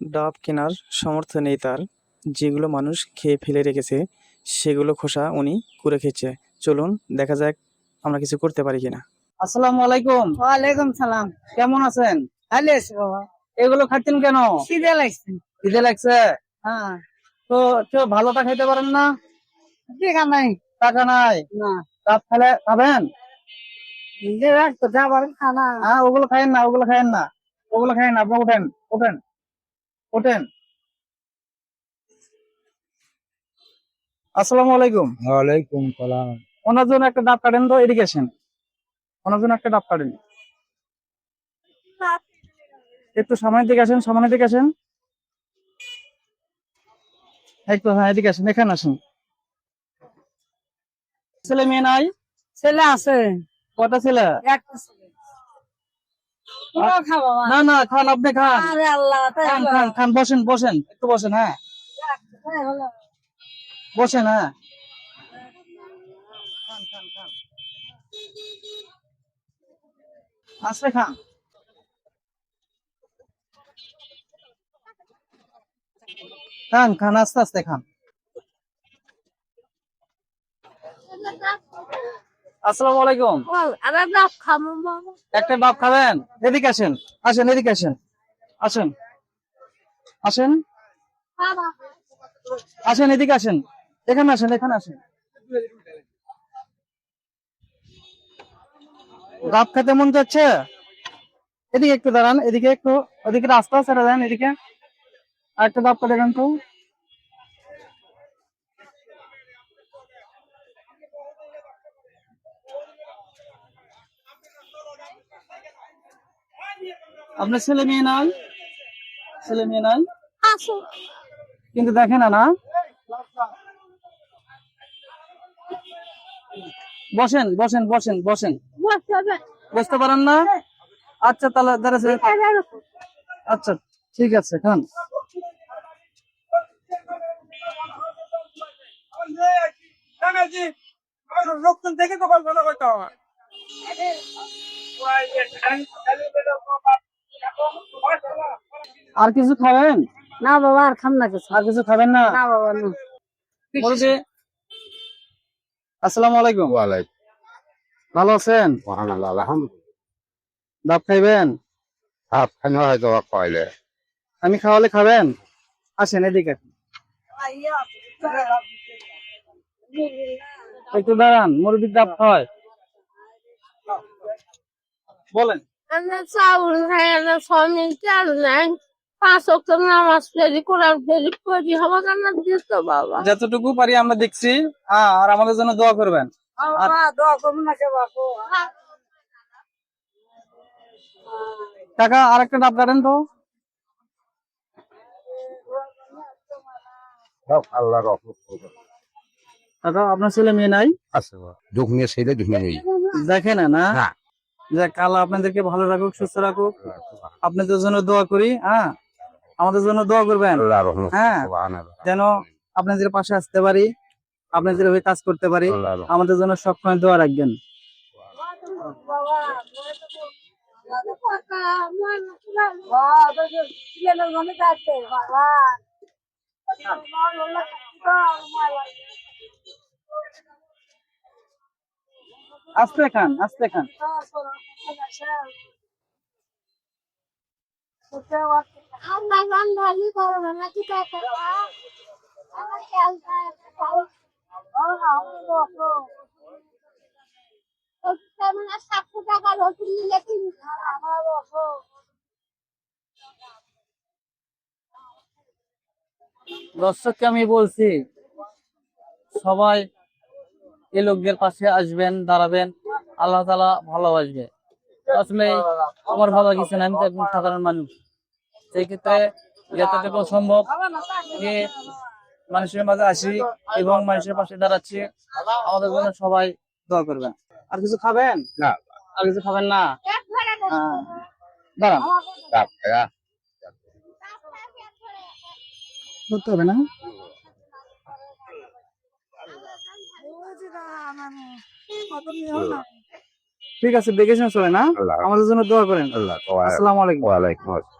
ডাব কেনার সামর্থ্য নেই তার। যেগুলো মানুষ খেয়ে ফেলে রেখেছে সেগুলো খোসা উনি কুড়ে খেয়েছে। চলুন দেখা যাক আমরা কিছু করতে পারি কিনা। আসসালামু আলাইকুম। ওয়ালাইকুম সালাম। কেমন আছেন? ভালো আছি বাবা। এগুলো খাচ্ছেন কেন? খিদে লাগছে। খিদে লাগছে? হ্যাঁ। তো ভালোটা খাইতে পারেন না? দেখা নাই। টাকা নাই? না। ডাব খেলে খাবেন? রাখতো খানা হ্যাঁ ওগুলো খাইেন না ওগুলো খাইেন না। ওগুলো খাইেন না আপনি ওঠেন ওঠেন। ওঠেন। আসসালামু আলাইকুম। ওয়ালাইকুম সালাম। ওনার জন্য একটা ডাব কাটেন তো এদিকে আসেন। ওনার জন্য একটা ডাব কাটেন। একটু সামনের দিকে আসেন সামনের দিকে আসেন। একটু হ্যাঁ এদিকে আসেন এখানে আসেন। ছেলে মেয়ে নাই? ছেলে আছে। কটা ছেলে? একটা না না খান আপনি খান। আরে আল্লাহ তাই খান খান খান বসেন বসেন একটু বসেন হ্যাঁ। বসেন হ্যাঁ। খান খান খান। আস্তে খান। খান খান আস্তে আস্তে খান। আসসালামু আলাইকুম। একটা ডাব খাবেন? এদিকে আসেন আসেন এদিকে আসেন। আসেন। আসেন। আসেন এদিকে আসেন। এখানে আসেন এখানে আসেন। ডাব খেতে মন যাচ্ছে এদিকে একটু দাঁড়ান এদিকে একটু ওদিকে রাস্তা ছেড়ে দেন এদিকে। আর একটা ডাব করে দেন তো। আপনার ছেলে মেয়ে নাই? ছেলে মেয়ে নাই? কিন্তু দেখে না না? বসেন বসেন বসেন বসেন। বসতে বুঝতে পারেন না? আচ্ছা তাহলে আচ্ছা ঠিক আছে খান। রক্তন থেকে তো কল্পনা করতে হবে আর কিছু খাবেন? না বাবা আর খাম না কিছু। আর কিছু খাবেন না? না বাবা না। বলছি আসসালামু আলাইকুম। ওয়ালাইকুম। ভালো আছেন? আলহামদুলিল্লাহ ডাব খাইবেন? হয়তো আমি খাওয়ালে খাবেন? আসেন এদিকে। একটু দাঁড়ান মুরগির ডাব খাওয়ায়। বলেন। আমরা চাউল খাই আমরা চাল নাই। পাঁচ অক্ট নামাজ ফেরি কোরআন ফেরি পড়ি হবে না দিত বাবা। যতটুকু পারি আমরা দেখছি হ্যাঁ আর আমাদের জন্য দোয়া করবেন। দোয়া করুন না কে বাবু টাকা আর একটা ডাব কাটেন তো। আল্লাহ রহমত আপনার ছেলে মেয়ে নাই? আছে দুঃখ নিয়ে ছেলে দুঃখ না? না। যে কাল আপনাদেরকে ভালো রাখুক সুস্থ রাখুক। আপনাদের জন্য দোয়া করি হ্যাঁ? আমাদের জন্য দোয়া করবেন। হ্যাঁ? সুবহানাল্লাহ। যেন আপনাদের পাশে আসতে পারি আপনাদের হয়ে কাজ করতে পারি। আমাদের জন্য সবসময় দোয়া রাখবেন। আস্তে খান আস্তে খান। সাতশো টাকা দর্শককে আমি বলছি সবাই এই লোকদের পাশে আসবেন দাঁড়াবেন আল্লাহ তালা ভালোবাসবে। আসলে আমার ভালো কিছু না আমি তো একজন সাধারণ মানুষ। সেই ক্ষেত্রে যতটুকু সম্ভব যে মানুষের মাঝে আসি এবং মানুষের পাশে দাঁড়াচ্ছি। আমাদের জন্য সবাই দোয়া করবেন। আর কিছু খাবেন? না। আর কিছু খাবেন না? দাঁড়ান। করতে হবে না? ঠিক আছে দেখে শুনে চলে না আমাদের জন্য দোয়া করেন। আল্লাহ আসসালামু আলাইকুম। ওয়ালাইকুম আসসালাম।